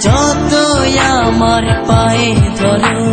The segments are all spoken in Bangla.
যত আমার পায়ে ধরো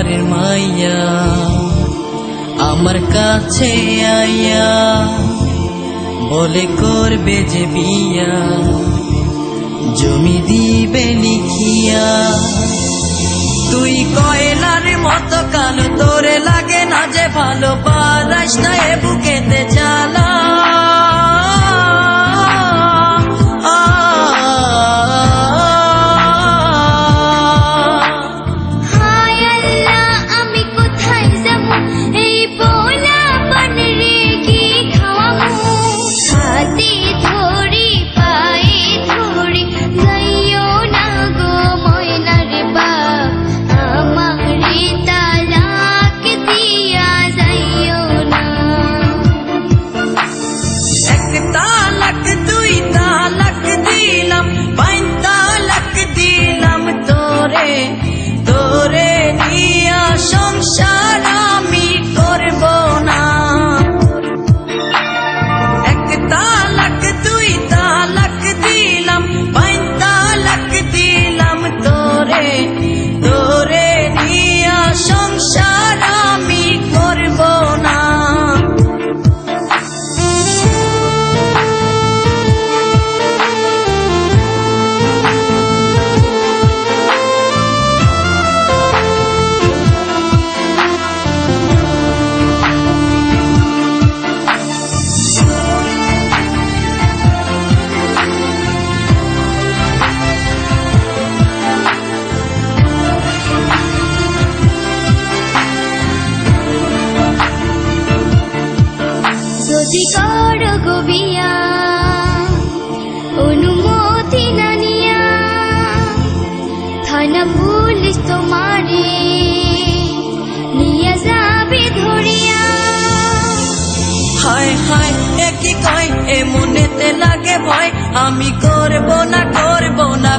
মেম্বারের মাইয়া, আমার কাছে আইয়া বলে করবে যে বিয়া। জমি দিবে লিখিয়া, তুই কয়লার মতো কালো, তোরে লাগে না যে ভালো, পারাস না এ বুকেতে চালা। যদি কর গো বিয়া অনুমতি না নিয়া থানা পুলিশ তোমারে নিয়ে যাবে ধরিয়া। হায় হায়, এ কি কয়? এ মনেতে লাগে ভয়। আমি করব না করব না